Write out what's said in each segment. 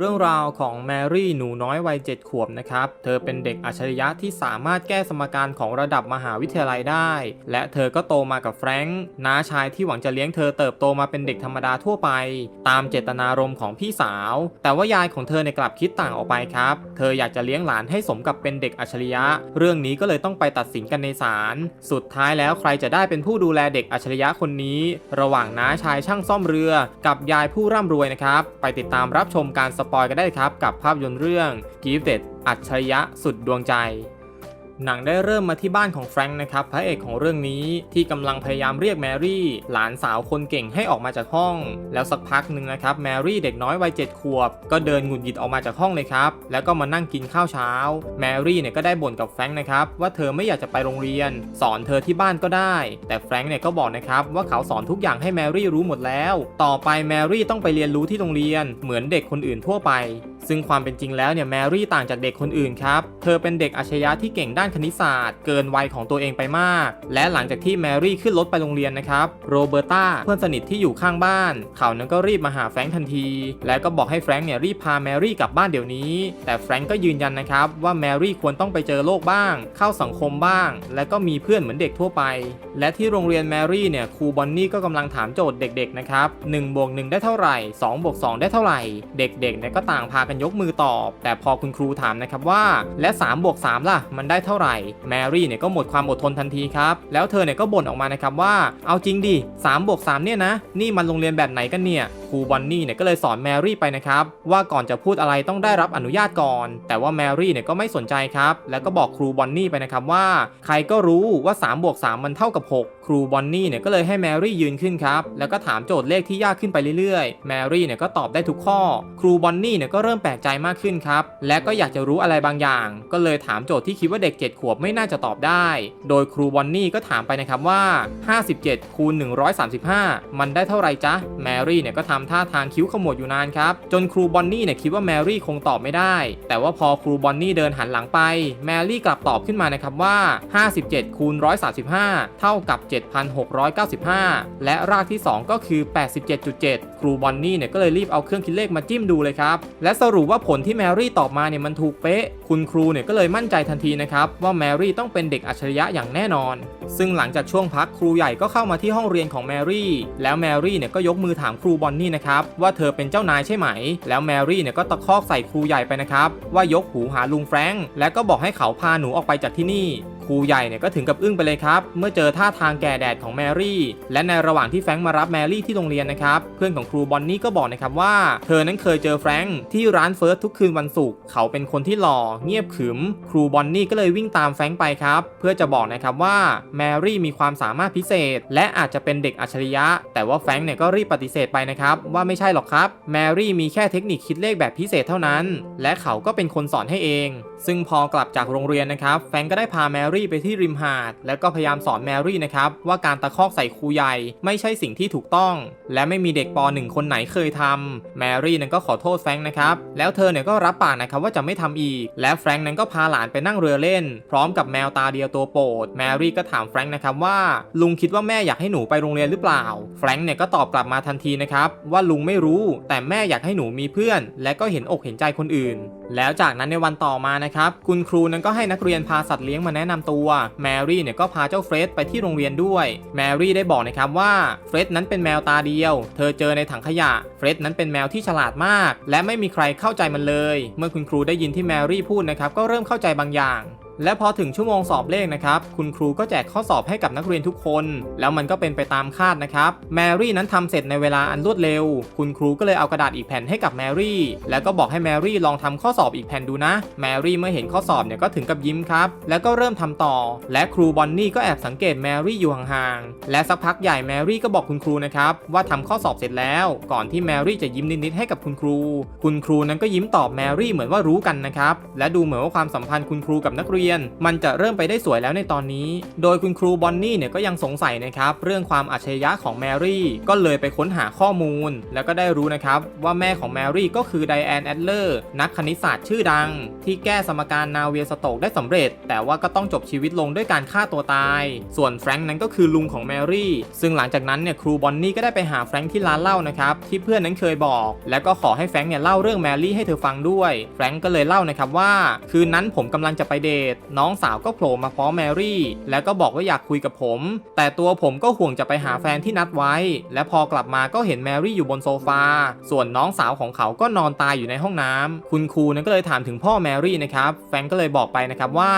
เรื่องราวของแมรี่หนูน้อยวัย 7 ขวบนะครับ เธอเป็นเด็กอัจฉริยะที่สามารถแก้สมการของระดับมหาวิทยาลัยได้ และเธอก็โตมากับแฟรงค์น้าชายที่หวังจะเลี้ยงเธอเติบโตมาเป็นเด็กธรรมดาทั่วไป ตามเจตนารมณ์ของพี่สาว แต่ว่ายายของเธอในกลับคิดต่างออกไปครับ เธออยากจะเลี้ยงหลานให้สมกับเป็นเด็กอัจฉริยะ เรื่องนี้ก็เลยต้องไปตัดสินกันในศาล สุดท้ายแล้วใครจะได้เป็นผู้ดูแลเด็กอัจฉริยะคนนี้ ระหว่างน้าชายช่างซ่อมเรือ กับยายผู้ร่ำรวยนะครับ ไปติดตามรับชมการสปอยกันได้ครับกับภาพยนตร์เรื่อง Gifted อัจฉริยะสุดดวงใจ หนังได้เริ่มมาที่บ้านของแฟรงค์นะครับพระเอกของเรื่องนี้ที่กำลังพยายามเรียกแมรี่ หลานสาวคนเก่งให้ออกมาจากห้อง แล้วสักพักหนึ่งนะครับแมรี่เด็กน้อยวัยเจ็ดขวบ ก็เดินหงุดหงิดออกมาจากห้องเลยครับแล้วก็มานั่งกินข้าวเช้า แมรี่เนี่ยก็ได้บ่นกับแฟรงค์นะครับว่าเธอไม่อยากจะไปโรงเรียน สอนเธอที่บ้านก็ได้ แต่แฟรงค์เนี่ยก็บอกนะครับว่าเขาสอนทุกอย่างให้แมรี่รู้หมดแล้ว ต่อไปแมรี่ต้องไปเรียนรู้ที่โรงเรียน เหมือนเด็กคนอื่นทั่วไป ซึ่งความเป็นจริงแล้วเนี่ยแมรี่ต่างจากเด็กคนอื่นครับเธอเป็นเด็กอัจฉริยะที่เก่งด้านคณิตศาสตร์ เกินวัยของตัวเองไปมาก และหลังจากที่แมรี่ขึ้นรถไปโรงเรียนนะครับโรเบอร์ตาเพื่อนสนิทที่อยู่ข้างบ้าน เขานั้นก็รีบมาหาแฟรงค์ทันที และก็บอกให้แฟรงค์เนี่ยรีบพาแมรี่กลับบ้านเดี๋ยวนี้ แต่แฟรงค์ก็ยืนยันนะครับว่าแมรี่ควรต้องไปเจอโลกบ้าง เข้าสังคมบ้าง และก็มีเพื่อนเหมือนเด็กทั่วไป และที่โรงเรียนแมรี่เนี่ยครูบอนนี่ก็กำลังถามโจทย์เด็กๆนะครับ1บวก1ได้เท่าไหร่2บวก2ได้เท่าไหร่ เด็กๆเนี่ยก็ต่างพากันยกมือตอบ แต่พอคุณครูถามนะครับว่า และ3บวก3ล่ะ มันได้เท่าไหร่แมรี่เนี่ยก็หมดความอดทนทันทีครับ แล้วเธอเนี่ยก็บ่นออกมานะครับว่าเอาจริงดิ3บวก3เนี่ยนะ นี่มันโรงเรียนแบบไหนกันเนี่ยครูบอนนี่เนี่ยก็เลยสอนแมรี่ไปนะครับ ว่าก่อนจะพูดอะไรต้องได้รับอนุญาตก่อน แต่ว่าแมรี่เนี่ยก็ไม่สนใจครับ แล้วก็บอกครูบอนนี่ไปนะครับว่า ใครก็รู้ว่า3บวก3มันเท่ากับ 6 ครูบอนนี่เนี่ยก็เลยให้แมรี่ยืนขึ้นครับ แล้วก็ถามโจทย์เลขที่ยากขึ้นไปเรื่อยๆ แมรี่เนี่ยก็ตอบได้ทุกข้อ ครูบอนนี่เนี่ยก็เริ่มแปลกใจมากขึ้นครับ และก็อยากจะรู้อะไรบางอย่าง ก็เลยถามโจทย์ที่คิดว่าเด็ก7 ขวบไม่น่าจะตอบได้ โดยครูบอนนี่ก็ถามไปนะครับว่า 57 คูณ 135 มันได้เท่าไหร่จ๊ะ แมรี่เนี่ยก็ทำท่าทางคิ้วขมวดอยู่นานครับ จนครูบอนนี่เนี่ยคิดว่าแมรี่คงตอบไม่ได้ แต่ว่าพอครูบอนนี่เดินหันหลังไป แมรี่กลับตอบขึ้นมานะครับว่า 57 คูณ 135 เท่ากับ 7,695 และรากที่ 2 ก็คือ 87.7 ครูบอนนี่เนี่ยก็เลยรีบเอาเครื่องคิดเลขมาจิ้มดูเลยครับ และสรุปว่าผลที่แมรี่ตอบมาเนี่ยมันถูกเป๊ะ คุณครูเนี่ยก็เลยมั่นใจทันทีนะครับว่าแมรี่ต้องเป็นเด็กอัจฉริยะอย่างแน่นอน ซึ่งหลังจากช่วงพักครูใหญ่ก็เข้ามาที่ห้องเรียนของแมรี่ แล้วแมรี่เนี่ยก็ยกมือถามครูบอนนี่นะครับว่าเธอเป็นเจ้านายใช่ไหม แล้วแมรี่เนี่ยก็ตะคอกใส่ครูใหญ่ไปนะครับว่ายกหูหาลุงแฟรงค์และก็บอกให้เขาพาหนูออกไปจากที่นี่ ครูใหญ่เนี่ยก็ถึงกับอึ้งไปเลยครับเมื่อเจอท่าทางแก่แดดของแมรี่ และในระหว่างที่แฟรงค์มารับแมรี่ที่โรงเรียนนะครับเพื่อนของครูบอนนี่ก็บอกนะครับว่า เธอนั้นเคยเจอแฟรงค์ที่ร้านเฟิร์สทุกคืนวันศุกร์เขาเป็นคนที่หล่อเงียบขรึม ครูบอนนี่ก็เลยวิ่งตามแฟรงค์ไปครับเพื่อจะบอกนะครับว่าแมรี่มีความสามารถพิเศษ และอาจจะเป็นเด็กอัจฉริยะ แต่ว่าแฟรงค์เนี่ยก็รีบปฏิเสธไปนะครับว่าไม่ใช่หรอกครับแมรี่มีแค่เทคนิคคิดเลขแบบพิเศษเท่านั้น และเขาก็เป็นคนสอนให้เอง ซึ่งพอกลับจากโรงเรียนนะครับแฟงก็ได้พาแมรี่ไปที่ริมหาด แล้วก็พยายามสอนแมรี่นะครับว่าการตะคอกใส่ครูใหญ่ไม่ใช่สิ่งที่ถูกต้อง และไม่มีเด็กป .1 คนไหนเคยทำแมรี่นั้นก็ขอโทษแฟงนะครับแล้วเธอเนี่ยก็รับปากนะครับว่าจะไม่ทำอีก และแฟงนั้นก็พาหลานไปนั่งเรือเล่น พร้อมกับแมวตาเดียวตัวโปรดแมรี่ก็ถามแฟงนะครับว่าลุงคิดว่าแม่อยากให้หนูไปโรงเรียนหรือเปล่าแฟงเนี่ยก็ตอบกลับมาทันทีนะครับว่าลุงไม่รู้ แต่แม่อยากให้หนูมีเพื่อน และก็เห็นอกเห็นใจคนอื่น แล้วจากนั้นในวันต่อมานะครับ คุณครูนั้นก็ให้นักเรียนพาสัตว์เลี้ยงมาแนะนำตัว แมรี่เนี่ยก็พาเจ้าเฟร็ดไปที่โรงเรียนด้วย แมรี่ได้บอกนะครับว่าเฟร็ดนั้นเป็นแมวตาเดียว เธอเจอในถังขยะ เฟร็ดนั้นเป็นแมวที่ฉลาดมาก และไม่มีใครเข้าใจมันเลย เมื่อคุณครูได้ยินที่แมรี่พูดนะครับก็เริ่มเข้าใจบางอย่าง และพอถึงชั่วโมงสอบเลขนะครับคุณครูก็แจกข้อสอบให้กับนักเรียนทุกคน แล้วมันก็เป็นไปตามคาดนะครับแมรี่นั้นทำเสร็จในเวลาอันรวดเร็ว คุณครูก็เลยเอากระดาษอีกแผ่นให้กับแมรี่ แล้วก็บอกให้แมรี่ลองทำข้อสอบอีกแผ่นดูนะ แมรี่เมื่อเห็นข้อสอบเนี่ยก็ถึงกับยิ้มครับ แล้วก็เริ่มทำต่อ และครูบอนนี่ก็แอบสังเกตแมรี่อยู่ห่างๆ และสักพักใหญ่แมรี่ก็บอกคุณครูนะครับว่าทำข้อสอบเสร็จแล้ว ก่อนที่แมรี่จะยิ้มนิดๆให้กับคุณครู คุณครูนั้นก็ยิ้มตอบแมรี่เหมือนว่ารู้กันนะครับ และดูเหมือนว่าความสัมพันธ์คุณครูกับนักเรียนรียน มันจะเริ่มไปได้สวยแล้วในตอนนี้ โดยคุณครูบอนนี่เนี่ยก็ยังสงสัยนะครับเรื่องความอัจฉริยะของแมรี่ ก็เลยไปค้นหาข้อมูล แล้วก็ได้รู้นะครับว่าแม่ของแมรี่ก็คือไดแอนแอดเลอร์นักคณิตศาสตร์ชื่อดัง ที่แก้สมการนาเวียสโตกได้สำเร็จ แต่ว่าก็ต้องจบชีวิตลงด้วยการฆ่าตัวตาย ส่วนแฟรงค์นั้นก็คือลุงของแมรี่ซึ่งหลังจากนั้นเนี่ยครูบอนนี่ก็ได้ไปหาแฟรงค์ที่ร้านเหล้านะครับที่เพื่อนนั้นเคยบอก แล้วก็ขอให้แฟรงค์เนี่ยเล่าเรื่องแมรี่ให้เธอฟังด้วยแฟรงค์ก็เลยเล่านะครับว่า คืนนั้นผมกำลังจะไปเดทน้องสาวก็โผล่มาพร้อมแมรี่ แล้วก็บอกว่าอยากคุยกับผม แต่ตัวผมก็ห่วงจะไปหาแฟนที่นัดไว้ และพอกลับมาก็เห็นแมรี่อยู่บนโซฟา ส่วนน้องสาวของเขาก็นอนตายอยู่ในห้องน้ำคุณครูนั้นก็เลยถามถึงพ่อแมรี่นะครับ แฟรงค์ก็เลยบอกไปนะครับว่า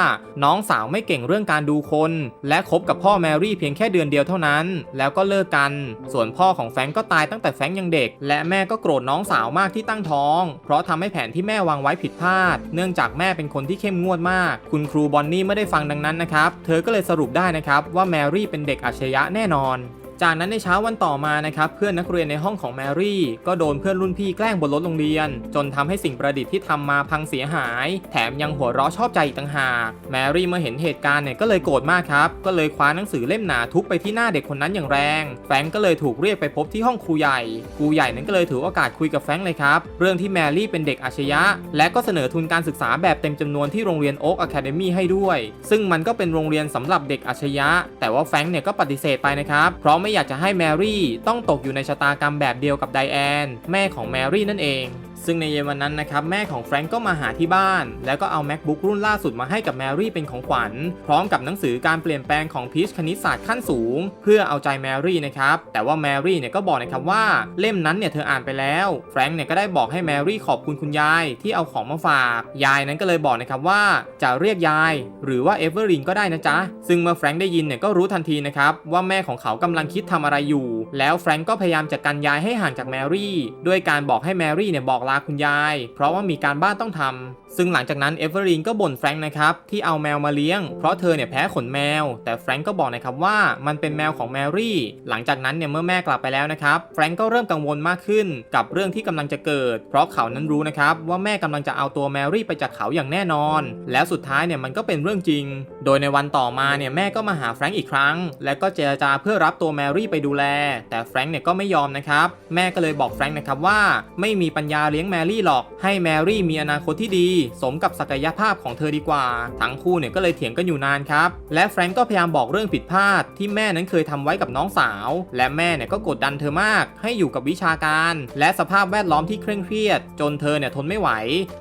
น้องสาวไม่เก่งเรื่องการดูคน และคบกับพ่อแมรี่เพียงแค่เดือนเดียวเท่านั้น แล้วก็เลิกกัน ส่วนพ่อของแฟรงก็ตายตั้งแต่แฟรงยังเด็ก และแม่ก็โกรธน้องสาวมากที่ตั้งท้อง เพราะทำให้แผนที่แม่วางไว้ผิดพลาด เนื่องจากแม่เป็นคนที่เข้มงวดมาก คุณครูบอนนี่ไม่ได้ฟังดังนั้นนะครับ เธอก็เลยสรุปได้นะครับว่าแมรี่เป็นเด็กอัจฉริยะแน่นอน จากนั้นในเช้าวันต่อมานะครับเพื่อนนักเรียนในห้องของแมรี่ ก็โดนเพื่อนรุ่นพี่แกล้งบนรถโรงเรียน จนทำให้สิ่งประดิษฐ์ที่ทำมาพังเสียหาย แถมยังหัวเราะชอบใจอีกต่างหากแมรี่เมื่อเห็นเหตุการณ์เนี่ยก็เลยโกรธมากครับ ก็เลยคว้าหนังสือเล่มหนาทุบไปที่หน้าเด็กคนนั้นอย่างแรง แฟงก็เลยถูกเรียกไปพบที่ห้องครูใหญ่ครูใหญ่นั้นก็เลยถือโอกาสคุยกับแฟงเลยครับเรื่องที่แมรี่เป็นเด็กอาชญะ และก็เสนอทุนการศึกษาแบบเต็มจำนวนที่โรงเรียนโอ๊กอะคาเดมี่ให้ด้วย ซึ่งมันก็เป็นโรงเรียนสำหรับเด็กอาชญะ แต่ว่าแฟงเนี่ยก็ปฏิเสธไปนะครับเพราะไม่อยากจะให้แมรี่ต้องตกอยู่ในชะตากรรมแบบเดียวกับไดแอน แม่ของแมรี่นั่นเอง ซึ่งในเย็นวันนั้นนะครับแม่ของแฟรงก์ก็มาหาที่บ้าน แล้วก็เอา macbook รุ่นล่าสุดมาให้กับแมรี่เป็นของขวัญ พร้อมกับหนังสือการเปลี่ยนแปลงของพีชคณิตศาสตร์ขั้นสูง เพื่อเอาใจแมรี่นะครับแต่ว่าแมรี่เนี่ยก็บอกนะครับว่าเล่มนั้นเนี่ยเธออ่านไปแล้วแฟรงก์เนี่ยก็ได้บอกให้แมรี่ขอบคุณคุณยายที่เอาของมาฝากยายนั้นก็เลยบอกนะครับว่าจะเรียกยาย หรือว่าเอเวอรินก็ได้นะจ๊ะซึ่งเมื่อแฟรงก์ได้ยินเนี่ยก็รู้ทันทีนะครับว่าแม่ของเขากำลังคิดทำอะไรอยู่ แล้วแฟรงก์ก็พยายามจะกันยายให้ห่างจากแมรี่ด้วยการบอกให้แมรี่เนี่ยบอกลาคุณยาย เพราะว่ามีการบ้านต้องทำซึ่งหลังจากนั้นเอเวอรีนก็บ่นแฟรงค์นะครับที่เอาแมวมาเลี้ยง เพราะเธอเนี่ยแพ้ขนแมว แต่แฟรงค์ก็บอกนะครับว่ามันเป็นแมวของแมรี่ หลังจากนั้นเนี่ยเมื่อแม่กลับไปแล้วนะครับแฟรงค์ก็เริ่มกังวลมากขึ้นกับเรื่องที่กำลังจะเกิด เพราะเขานั้นรู้นะครับว่าแม่กำลังจะเอาตัวแมรี่ไปจากเขาอย่างแน่นอน แล้วสุดท้ายเนี่ยมันก็เป็นเรื่องจริง โดยในวันต่อมาเนี่ยแม่ก็มาหาแฟรงค์อีกครั้ง และก็เจรจาเพื่อรับตัวแมรี่ไปดูแล แต่แฟรงค์เนี่ยก็ไม่ยอมนะครับแม่ก็เลยบอกแฟรงค์นะครับว่าไม่มีปัญญาเลี้ยงแมรี่หรอก ให้แมรี่มีอนาคตที่ดี สมกับศักยภาพของเธอดีกว่า ทั้งคู่เนี่ยก็เลยเถียงกันอยู่นานครับ และแฟรงก์ก็พยายามบอกเรื่องผิดพลาดที่แม่นั้นเคยทำไว้กับน้องสาว และแม่เนี่ยก็กดดันเธอมาก ให้อยู่กับวิชาการ และสภาพแวดล้อมที่เคร่งเครียด จนเธอเนี่ยทนไม่ไหว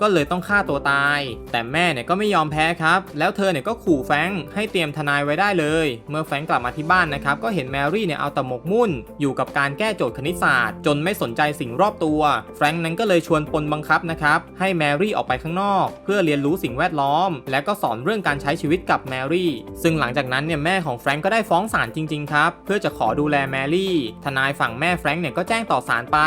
ก็เลยต้องฆ่าตัวตาย แต่แม่เนี่ยก็ไม่ยอมแพ้ครับ แล้วเธอเนี่ยก็ขู่แฟรงก์ให้เตรียมทนายไว้ได้เลย เมื่อแฟรงก์กลับมาที่บ้านนะครับ ก็เห็นแมรี่เนี่ยเอาแต่หมกมุ่น อยู่กับการแก้โจทย์คณิตศาสตร์ จนไม่สนใจสิ่งรอบตัว แฟรงก์นั้นก็เลยชวนปนบังคับนะครับให้แมรี่ออกไปข้างนอก เพื่อเรียนรู้สิ่งแวดล้อม และก็สอนเรื่องการใช้ชีวิตกับแมรี่ซึ่งหลังจากนั้นเนี่ยแม่ของแฟรงก์ก็ได้ฟ้องศาลจริงๆครับเพื่อจะขอดูแลแมรี่ทนายฝั่งแม่แฟรงก์เนี่ยก็แจ้งต่อศาลไป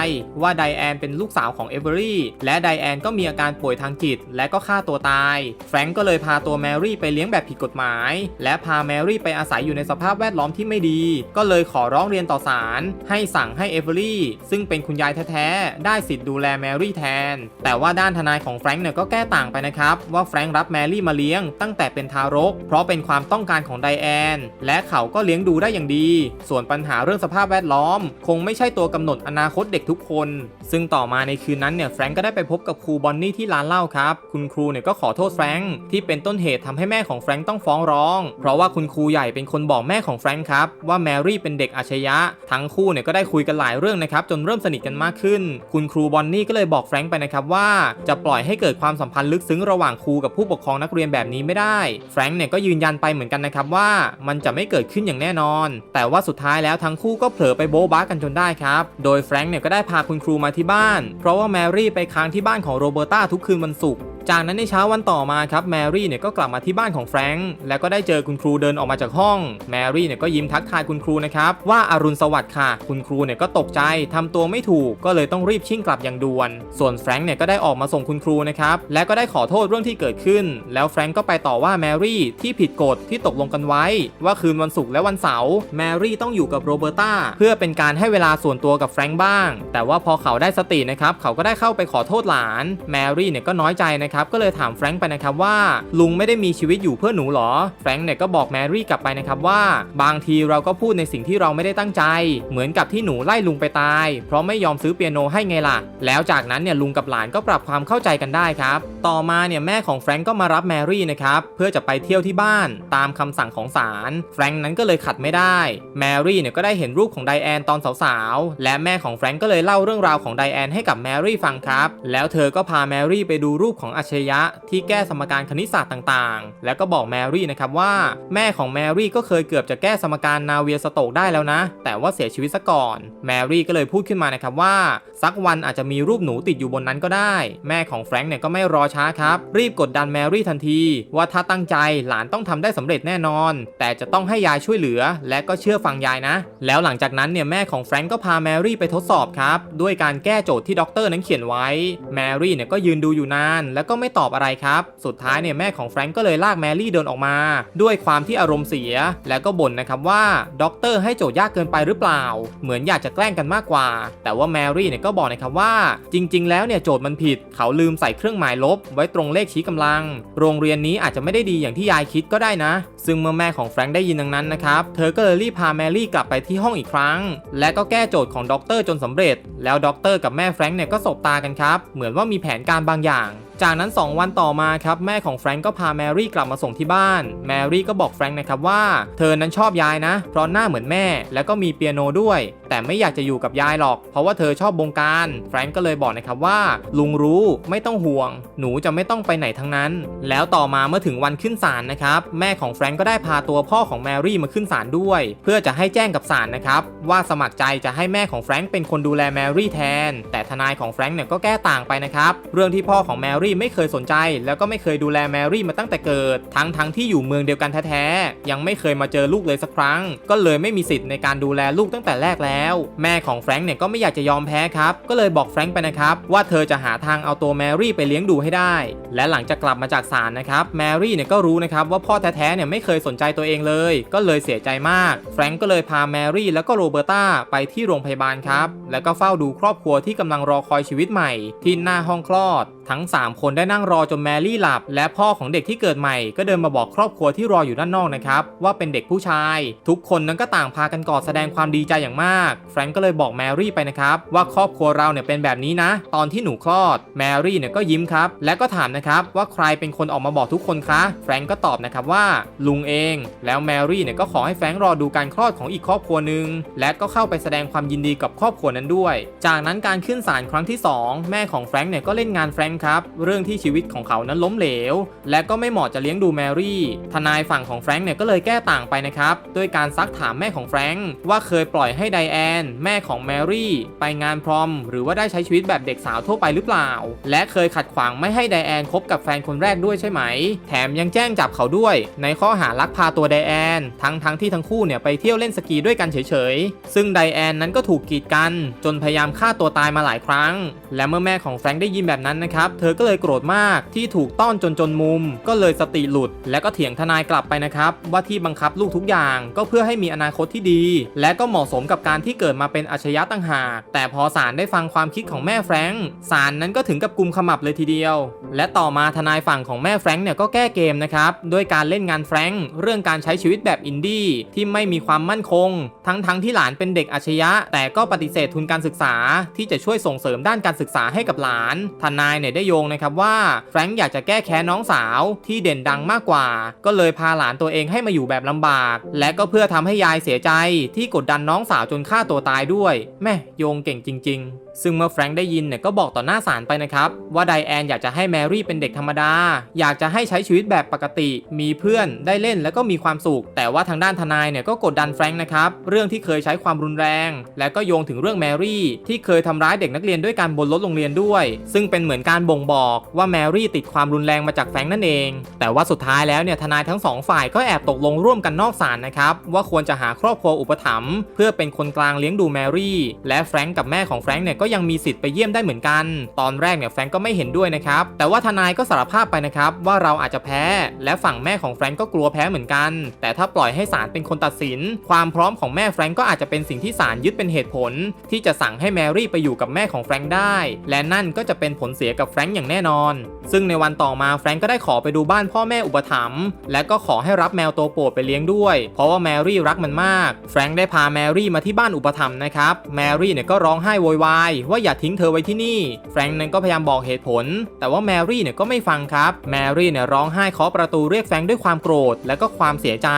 ว่าไดแอนเป็นลูกสาวของเอเวอรี่และไดแอนก็มีอาการป่วยทางจิต และก็ฆ่าตัวตาย แฟรงก์ก็เลยพาตัวแมรี่ไปเลี้ยงแบบผิดกฎหมาย และพาแมรี่ไปอาศัยอยู่ในสภาพแวดล้อมที่ไม่ดี ก็เลยขอร้องเรียนต่อศาลให้สั่งให้เอเวอรี่ซึ่งเป็นคุณยายแท้ๆได้สิทธิ์ดูแลแมรี่แทน แต่ว่าด้านทนายของแฟรงก์เนี่ยก็แก้ต่างไปนะครับ ว่าแฟรงก์รับแมรี่มาเลี้ยงตั้งแต่เป็นทารก เพราะเป็นความต้องการของไดแอน และเขาก็เลี้ยงดูได้อย่างดี ส่วนปัญหาเรื่องสภาพแวดล้อม คงไม่ใช่ตัวกำหนดอนาคตเด็กทุกคน ซึ่งต่อมาในคืนนั้นเนี่ยแฟรงก์ก็ได้ไปพบกับครูบอนนี่ที่ร้านเหล้าครับ คุณครูเนี่ยก็ขอโทษแฟรงก์ที่เป็นต้นเหตุทำให้แม่ของแฟรงก์ต้องฟ้องร้อง เพราะว่าคุณครูใหญ่เป็นคนบอกแม่ของแฟรงก์ครับว่าแมรี่เป็นเด็กอาชญะ ทั้งคู่เนี่ยก็ได้คุยกันหลายเรื่องนะครับจนเริ่มสนิทกันมากขึ้น คุณครูบอนนี่ก็เลยบอกแฟรงค์ไปนะครับว่าจะปล่อยให้เกิดความสัมพันธ์ลึกซึ้งระหว่างครูกับผู้ปกครองนักเรียนแบบนี้ไม่ได้ แฟรงค์เนี่ยก็ยืนยันไปเหมือนกันนะครับว่ามันจะไม่เกิดขึ้นอย่างแน่นอน แต่ว่าสุดท้ายแล้วทั้งคู่ก็เผลอไปโบ๊ะบ้ากันจนได้ครับ โดยแฟรงค์เนี่ยก็ได้พาคุณครูมาที่บ้าน เพราะว่าแมรี่ไปค้างที่บ้านของโรเบอร์ตาทุกคืนวันศุกร์จากนั้นในเช้าวันต่อมาครับแมรี่เนี่ยก็กลับมาที่บ้านของแฟรงก์แล้วก็ได้เจอคุณครูเดินออกมาจากห้อง แมรี่เนี่ยก็ยิ้มทักทายคุณครูนะครับว่าอารุณสวัสดิ์ค่ะ คุณครูเนี่ยก็ตกใจทำตัวไม่ถูกก็เลยต้องรีบชิ่งกลับอย่างด่วน ส่วนแฟรงก์เนี่ยก็ได้ออกมาส่งคุณครูนะครับและก็ได้ขอโทษเรื่องที่เกิดขึ้น แล้วแฟรงก์ก็ไปต่อว่าแมรี่ที่ผิดกฎที่ตกลงกันไว้ ว่าคืนวันศุกร์และวันเสาร์แมรี่ต้องอยู่กับโรเบอร์ตาเพื่อเป็นการให้เวลาส่วนตัวกับแฟรงก์บ้าง แต่ว่าพอเขาได้สตินะครับเขาก็ได้เข้าไปขอโทษหลานแมรี่เนี่ยก็น้อยใจนะครับนะครับก็เลยถามแฟรงค์ไปนะครับว่า ลุงไม่ได้มีชีวิตอยู่เพื่อหนูหรอแฟรงค์เนี่ยก็บอกแมรี่กลับไปนะครับว่า บางทีเราก็พูดในสิ่งที่เราไม่ได้ตั้งใจ เหมือนกับที่หนูไล่ลุงไปตาย เพราะไม่ยอมซื้อเปียโนให้ไงล่ะ แล้วจากนั้นเนี่ยลุงกับหลานก็ปรับความเข้าใจกันได้ครับ ต่อมาเนี่ยแม่ของแฟรงก์ก็มารับแมรี่นะครับเพื่อจะไปเที่ยวที่บ้านตามคำสั่งของศาลแฟรงก์นั้นก็เลยขัดไม่ได้ แมรี่เนี่ยก็ได้เห็นรูปของไดแอนตอนสาวๆ และแม่ของแฟรงก์ก็เลยเล่าเรื่องราวของไดแอนให้กับแมรี่ฟังครับ แล้วเธอก็พาแมรี่ไปดูรูปของอัจฉริยะที่แก้สมการคณิตศาสตร์ต่างๆ แล้วก็บอกแมรี่นะครับว่าแม่ของแมรี่ก็เคยเกือบจะแก้สมการนาเวียสโตกได้แล้วนะ แต่ว่าเสียชีวิตซะก่อน แมรี่ก็เลยพูดขึ้นมานะครับว่า สักวันอาจจะมีรูปหนูติดอยู่บนนั้นก็ได้ แม่ของแฟรงค์เนี่ยก็ไม่รอช้าครับ รีบกดดันแมรี่ทันที ว่าถ้าตั้งใจหลานต้องทำได้สำเร็จแน่นอน แต่จะต้องให้ยายช่วยเหลือ และก็เชื่อฟังยายนะ แล้วหลังจากนั้นเนี่ยแม่ของแฟรงค์ก็พาแมรี่ไปทดสอบครับด้วยการแก้โจทย์ที่ด็อกเตอร์นั้นเขียนไว้แมรี่เนี่ยก็ยืนดูอยู่นาน แล้วก็็ไม่ตอบอะไรครับ สุดท้ายเนี่ยแม่ของแฟรงค์ก็เลยลากแมรี่เดินออกมา ด้วยความที่อารมณ์เสีย แล้วก็บ่นนะครับว่าด็อกเตอร์ให้โจทย์ยากเกินไปหรือเปล่า เหมือนอยากจะแกล้งกันมากกว่า แต่ว่าแมรี่เนี่ยก็บอกนะครับว่า จริง ๆ แล้วเนี่ยโจทย์มันผิด เขาลืมใส่เครื่องหมายลบ ไว้ตรงเลขชี้กำลัง โรงเรียนนี้อาจจะไม่ได้ดีอย่างที่ยายคิดก็ได้นะ ซึ่งเมื่อแม่ของแฟรงค์ได้ยินดังนั้นนะครับเธอก็เลยรีบพาแมรี่กลับไปที่ห้องอีกครั้ง และก็แก้โจทย์ของด็อกเตอร์จนสำเร็จ แล้วด็อกเตอร์กับแม่แฟรงค์เนี่ยก็สบตากันครับ เหมือนว่ามีแผนการบางอย่าง จากนั้น 2 วันต่อมาครับแม่ของแฟรงก์ก็พาแมรี่กลับมาส่งที่บ้าน แมรี่ก็บอกแฟรงก์นะครับว่า เธอนั้นชอบยายนะ เพราะหน้าเหมือนแม่ แล้วก็มีเปียโนด้วย แต่ไม่อยากจะอยู่กับยายหรอก เพราะว่าเธอชอบบงการแฟรงก์ก็เลยบอกนะครับว่า ลุงรู้ไม่ต้องห่วง หนูจะไม่ต้องไปไหนทั้งนั้น แล้วต่อมาเมื่อถึงวันขึ้นศาลนะครับแม่ของแฟรงก์ก็ได้พาตัวพ่อของแมรี่มาขึ้นศาลด้วย เพื่อจะให้แจ้งกับศาลนะครับว่าสมัครใจจะให้แม่ของแฟรงก์เป็นคนดูแลแมรี่แทน แต่ทนายของแฟรงก์เนี่ยก็แก้ต่างไปนะครับเรื่องที่พ่อของแมรี่ไม่เคยสนใจ แล้วก็ไม่เคยดูแลแมรี่มาตั้งแต่เกิด ทั้งทั้งที่อยู่เมืองเดียวกันแท้ๆยังไม่เคยมาเจอลูกเลยสักครั้ง ก็เลยไม่มีสิทธิ์ในการดูแลลูกตั้งแต่แรกแล้วแม่ของแฟรงค์เนี่ยก็ไม่อยากจะยอมแพ้ครับ ก็เลยบอกแฟรงค์ไปนะครับ ว่าเธอจะหาทางเอาตัวแมรี่ไปเลี้ยงดูให้ได้ และหลังจากกลับมาจากศาลนะครับแมรี่เนี่ยก็รู้นะครับว่าพ่อแท้ๆเนี่ยไม่เคยสนใจตัวเองเลย ก็เลยเสียใจมากแฟรงค์ก็เลยพาแมรี่แล้วก็โรเบอร์ตาไปที่โรงพยาบาลครับแล้วก็เฝ้าดูครอบครัวที่กำลังรอคอยชีวิตใหม่ที่หน้าห้องคลอดทั้ง 3 คนได้นั่งรอจนแมรี่หลับ และพ่อของเด็กที่เกิดใหม่ก็เดินมาบอกครอบครัวที่รออยู่ด้านนอกนะครับว่าเป็นเด็กผู้ชาย ทุกคนนั้นก็ต่างพากันกอดแสดงความดีใจอย่างมาก แฟรงก์ก็เลยบอกแมรี่ไปนะครับว่าครอบครัวเราเนี่ยเป็นแบบนี้นะ ตอนที่หนูคลอด แมรี่เนี่ยก็ยิ้มครับ และก็ถามนะครับว่าใครเป็นคนออกมาบอกทุกคนคะแฟรงก์ก็ตอบนะครับว่าลุงเอง แล้วแมรี่เนี่ยก็ขอให้แฟรงก์รอดูการคลอดของอีกครอบครัวหนึ่งและก็เข้าไปแสดงความยินดีกับครอบครัวนั้นด้วย จากนั้นการขึ้นศาลครั้งที่สองแม่ของแฟรงก์เนี่ยก็เล่นงานแฟรงก์ครับ เรื่องที่ชีวิตของเขานั้นล้มเหลว และก็ไม่เหมาะจะเลี้ยงดูแมรี่ ทนายฝั่งของแฟรงก์เนี่ยก็เลยแก้ต่างไปนะครับด้วยการซักถามแม่ของแฟรงก์ว่าเคยปล่อยให้ไดแอน แม่ของแมรี่ ไปงานพรอม หรือว่าได้ใช้ชีวิตแบบเด็กสาวทั่วไปหรือเปล่า และเคยขัดขวางไม่ให้ไดแอนคบกับแฟนคนแรกด้วยใช่ไหม แถมยังแจ้งจับเขาด้วย ในข้อหาลักพาตัวไดแอน ทั้งทั้งที่ทั้งคู่เนี่ยไปเที่ยวเล่นสกีด้วยกันเฉยๆ ซึ่งไดแอนนั้นก็ถูกกีดกัน จนพยายามฆ่าตัวตายมาหลายครั้ง และเมื่อแม่ของแฟรงก์ได้ยินแบบนั้นนะครับเธอก็เลยโกรธมากที่ถูกต้อนจนจนมุม ก็เลยสติหลุด และก็เถียงทนายกลับไปนะครับ ว่าที่บังคับลูกทุกอย่างก็เพื่อให้มีอนาคตที่ดี และก็เหมาะสมกับการที่เกิดมาเป็นอัจฉริยะต่างหากแต่พอศาลได้ฟังความคิดของแม่แฟรงก์ศาลนั้นก็ถึงกับกุมขมับเลยทีเดียว และต่อมาทนายฝั่งของแม่แฟรงก์เนี่ยก็แก้เกมนะครับด้วยการเล่นงานแฟรงก์เรื่องการใช้ชีวิตแบบอินดี้ที่ไม่มีความมั่นคง ทั้งทั้งที่หลานเป็นเด็กอัจฉริยะแต่ก็ปฏิเสธทุนการศึกษา ที่จะช่วยส่งเสริมด้านการศึกษาให้กับหลาน ทนายเนี่ยได้โยงนะครับว่าแฟรงก์อยากจะแก้แค้นน้องสาวที่เด่นดังมากกว่า ก็เลยพาหลานตัวเองให้มาอยู่แบบลำบาก และก็เพื่อทำให้ยายเสียใจที่กดดันน้องสาวจนฆ่าตัวตายด้วย แม่โยงเก่งจริง ๆ ซึ่งเมื่อแฟรงค์ได้ยินเนี่ยก็บอกต่อหน้าศาลไปนะครับ ว่าไดแอนอยากจะให้แมรี่เป็นเด็กธรรมดา อยากจะให้ใช้ชีวิตแบบปกติ มีเพื่อนได้เล่นแล้วก็มีความสุข แต่ว่าทางด้านทนายเนี่ยก็กดดันแฟรงค์นะครับเรื่องที่เคยใช้ความรุนแรง และก็โยงถึงเรื่องแมรี่ที่เคยทำร้ายเด็กนักเรียนด้วยการบนรถโรงเรียนด้วย ซึ่งเป็นเหมือนการบ่งบอกว่าแมรี่ติดความรุนแรงมาจากแฟงนั่นเอง แต่ว่าสุดท้ายแล้วเนี่ยทนายทั้งสองฝ่ายก็แอบตกลงร่วมกันนอกศาลนะครับว่าควรจะหาครอบครัวอุปถัมภ์เพื่อเป็นคนกลางเลี้ยงดูแมรี่ และแฟรงค์กับแม่ของแฟรงค์เนี่ยก็ยังมีสิทธิ์ไปเยี่ยมได้เหมือนกัน ตอนแรกเนี่ยแฟรงก์ก็ไม่เห็นด้วยนะครับแต่ว่าทนายก็สารภาพไปนะครับว่าเราอาจจะแพ้ และฝั่งแม่ของแฟรงก์ก็กลัวแพ้เหมือนกัน แต่ถ้าปล่อยให้ศาลเป็นคนตัดสิน ความพร้อมของแม่แฟรงก์ก็อาจจะเป็นสิ่งที่ศาลยึดเป็นเหตุผล ที่จะสั่งให้แมรี่ไปอยู่กับแม่ของแฟรงก์ได้ และนั่นก็จะเป็นผลเสียกับแฟรงค์อย่างแน่นอน ซึ่งในวันต่อมาแฟรงค์ก็ได้ขอไปดูบ้านพ่อแม่อุปถัมภ์และก็ขอให้รับแมวตัวโปรดไปเลี้ยงด้วย เพราะว่าแมรี่รักมันมาก แฟรงค์ได้พาแมรี่มาที่บ้านอุปถัมภ์นะครับ แมรี่เนี่ยก็ร้องไห้โวยวายว่าอย่าทิ้งเธอไว้ที่นี่ แฟรงค์นั้นก็พยายามบอกเหตุผล แต่ว่าแมรี่เนี่ยก็ไม่ฟังครับ แมรี่เนี่ยร้องไห้เคาะประตูเรียกแฟรงค์ด้วยความโกรธและก็ความเสียใจ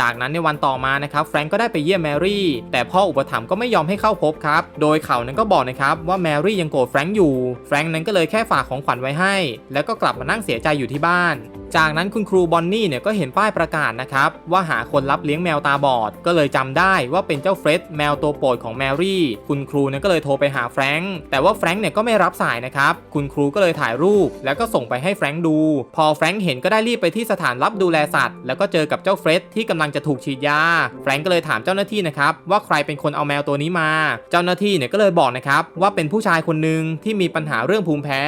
จากนั้นในวันต่อมานะครับแฟรงค์ก็ได้ไปเยี่ยมแมรี่ แต่พ่ออุปถัมภ์ก็ไม่ยอมให้เข้าพบครับ โดยเขานั้นก็บอกนะครับว่าแมรี่ยังโกรธแฟรงค์อยู่ แฟรงค์นั้นก็เลยแค่ฝากของขวัญไว้ให้ แล้วก็กลับมานั่งเสียใจอยู่ที่บ้าน จากนั้นคุณครูบอนนี่เนี่ยก็เห็นป้ายประกาศนะครับ ว่าหาคนรับเลี้ยงแมวตาบอด ก็เลยจำได้ว่าเป็นเจ้าเฟร็ดแมวตัวโปรดของแมรี่ คุณครูเนี่ยก็เลยโทรไปหาแฟรงค์แต่ว่าแฟรงค์เนี่ยก็ไม่รับสายนะครับ คุณครูก็เลยถ่ายรูป แล้วก็ส่งไปให้แฟรงค์ดู พอแฟรงค์เห็นก็ได้รีบไปที่สถานรับดูแลสัตว์ แล้วก็เจอกับเจ้าเฟร็ดที่กำลังจะถูกฉีดยา แฟรงค์ก็เลยถามเจ้าหน้าที่นะครับว่าใครเป็นคนเอาแมวตัวนี้มา เจ้าหน้าที่เนี่ยก็เลยบอกนะครับว่าเป็นผู้ชายคนหนึ่งที่มีปัญหาเรื่องภูมิแพ้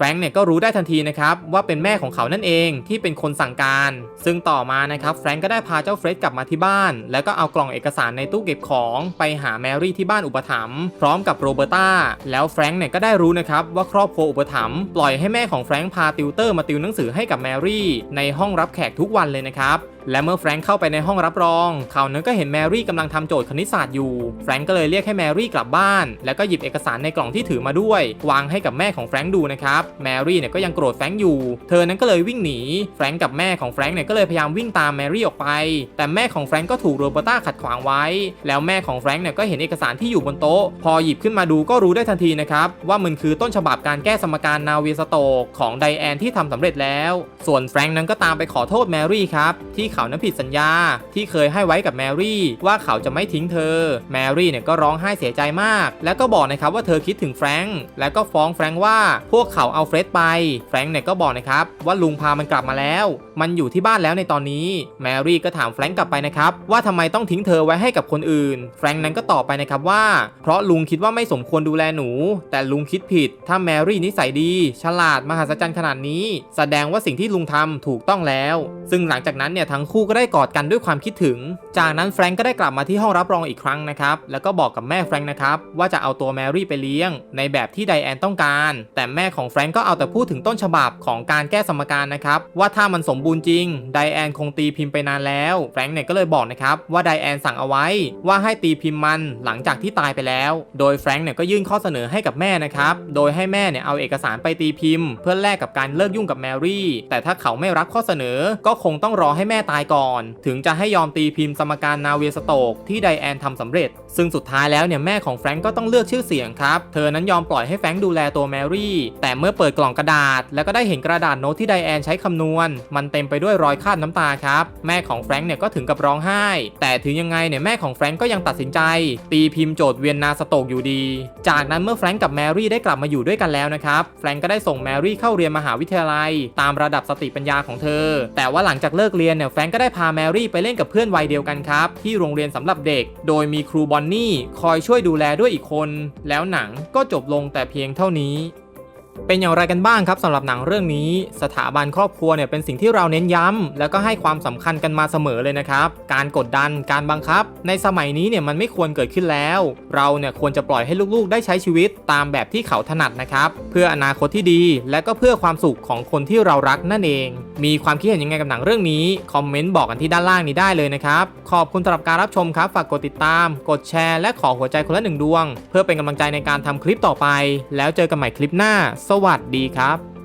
แฟรงค์เนี่ยก็รู้ได้ทันทีนะครับว่าเป็นแม่ของเขานั่นเองที่เป็นคนสั่งการ ซึ่งต่อมานะครับแฟรงค์ก็ได้พาเจ้าเฟร็ดกลับมาที่บ้าน แล้วก็เอากล่องเอกสารในตู้เก็บของไปหาแมรี่ที่บ้านอุปถัมภ์พร้อมกับโรเบอร์ตาแล้วแฟรงค์เนี่ยก็ได้รู้นะครับว่าครอบครัวอุปถัมภ์ปล่อยให้แม่ของแฟรงค์พาติวเตอร์มาติวหนังสือให้กับแมรี่ในห้องรับแขกทุกวันเลยนะครับและเมื่อแฟรงค์เข้าไปในห้องรับรองเขานั้นก็เห็นแมรี่กำลังทำโจทย์คณิตศาสตร์อยู่ แฟรงค์ก็เลยเรียกให้แมรี่กลับบ้าน แล้วก็หยิบเอกสารในกล่องที่ถือมาด้วย วางให้กับแม่ของแฟรงค์ดูนะครับ แมรี่เนี่ยก็ยังโกรธแฟรงค์อยู่ เธอนั้นก็เลยวิ่งหนี แฟรงค์กับแม่ของแฟรงค์เนี่ยก็เลยพยายามวิ่งตามแมรี่ออกไป แต่แม่ของแฟรงค์ก็ถูกโรเบอร์ต้าขัดขวางไว้ แล้วแม่ของแฟรงค์เนี่ยก็เห็นเอกสารที่อยู่บนโต๊ะ พอหยิบขึ้นมาดูก็รู้ได้ทันทีนะครับว่ามันคือต้นฉบับการแก้สมการนาวีสโตกของไดแอนที่ทำสำเร็จแล้ว ส่วนแฟรงค์นั้นก็ตามไปขอโทษแมรี่ครับที่เขานั้นผิดสัญญา ที่เคยให้ไว้กับแมรี่ว่าเขาจะไม่ทิ้งเธอ แมรี่เนี่ยก็ร้องไห้เสียใจมาก แล้วก็บอกนะครับว่าเธอคิดถึงแฟรงค์แล้วก็ฟ้องแฟรงค์ว่าพวกเขาเอาเฟร็ดไป แฟรงค์เนี่ยก็บอกนะครับว่าลุงพามันกลับมาแล้ว มันอยู่ที่บ้านแล้วในตอนนี้ แมรี่ก็ถามแฟรงค์กลับไปนะครับ ว่าทำไมต้องทิ้งเธอไว้ให้กับคนอื่น แฟรงค์นั้นก็ตอบไปนะครับว่า เพราะลุงคิดว่าไม่สมควรดูแลหนู แต่ลุงคิดผิด ถ้าแมรี่นิสัยดี ฉลาดมหัศจรรย์ขนาดนี้ แสดงว่าสิ่งที่ลุงทำถูกต้องแล้ว ซึ่งหลังจากนั้นเนี่ยทั้งคู่ก็ได้กอดกันด้วยความคิดถึง จากนั้นแฟรงก์ก็ได้กลับมาที่ห้องรับรองอีกครั้งนะครับ แล้วก็บอกกับแม่แฟรงก์นะครับว่าจะเอาตัวแมรี่ไปเลี้ยง ในแบบที่ไดแอนต้องการ แต่แม่ของแฟรงก์ก็เอาแต่พูดถึงต้นฉบับของการแก้สมการนะครับว่าถ้ามันสมบูรณ์จริง ไดแอนคงตีพิมพ์ไปนานแล้ว แฟรงก์เนี่ยก็เลยบอกนะครับว่าไดแอนสั่งเอาไว้ ว่าให้ตีพิมพ์มันหลังจากที่ตายไปแล้ว โดยแฟรงก์เนี่ยก็ยื่นข้อเสนอให้กับแม่นะครับ โดยให้แม่เนี่ยเอาเอกสารไปตีพิมพ์ เพื่อแลกกับการเลิกยุ่งกับแมรี่ แต่ถ้าเขาไม่รับข้อเสนอ ก็คงต้องรอให้แม่ตายก่อน ถึงจะให้ยอมตีพิมพ์สมการนาเวียสโตกที่ไดแอนทำสำเร็จ ซึ่งสุดท้ายแล้วเนี่ยแม่ของแฟรงก์ก็ต้องเลือกชื่อเสียงครับ เธอนั้นยอมปล่อยให้แฟรงก์ดูแลตัวแมรี่ แต่เมื่อเปิดกล่องกระดาษ แล้วก็ได้เห็นกระดาษโน้ตที่ไดแอนใช้คำนวณ มันเต็มไปด้วยรอยคราบน้ำตาครับ แม่ของแฟรงก์เนี่ยก็ถึงกับร้องไห้ แต่ถึงยังไงเนี่ยแม่ของแฟรงก์ก็ยังตัดสินใจ ตีพิมพ์โจทย์เวียนนาสโตกอยู่ดี จากนั้นเมื่อแฟรงก์กับแมรี่ได้กลับมาอยู่ด้วยกันแล้วนะครับ แฟรงก์ก็ได้ส่งแมรี่เข้าเรียนมหาวิทยาลัย ตามระดับสติปัญญาของเธอ แต่ว่าหลังจากเลิกเรียนเนี่ยแฟรงก์ก็ได้พาแมรี่ไปเล่นกับเพื่อนวัยเดียวกันครับที่โรงเรียนสำหรับเด็ก โดยมีครูบอนนี่คอยช่วยดูแลด้วยอีกคน แล้วหนังก็จบลงแต่เพียงเท่านี้ เป็นอย่างไรกันบ้างครับสำหรับหนังเรื่องนี้ สถาบันครอบครัวเนี่ยเป็นสิ่งที่เราเน้นย้ำแล้วก็ให้ความสำคัญกันมาเสมอเลยนะครับ การกดดันการบังคับ ในสมัยนี้เนี่ยมันไม่ควรเกิดขึ้นแล้ว เราเนี่ยควรจะปล่อยให้ลูกๆ ได้ใช้ชีวิตตามแบบที่เขาถนัดนะครับ เพื่ออนาคตที่ดี และก็เพื่อความสุขของคนที่เรารักนั่นเอง มีความคิดเห็นยังไงกับหนังเรื่องนี้คอมเมนต์บอกกันที่ด้านล่างนี้ได้เลยนะครับขอบคุณสำหรับการรับชมครับฝากกดติดตาม กดแชร์และขอหัวใจคนละหนึ่งดวง เพื่อเป็นกำลังใจในการทำคลิปต่อไป แล้วเจอกันใหม่คลิปหน้าสวัสดีครับ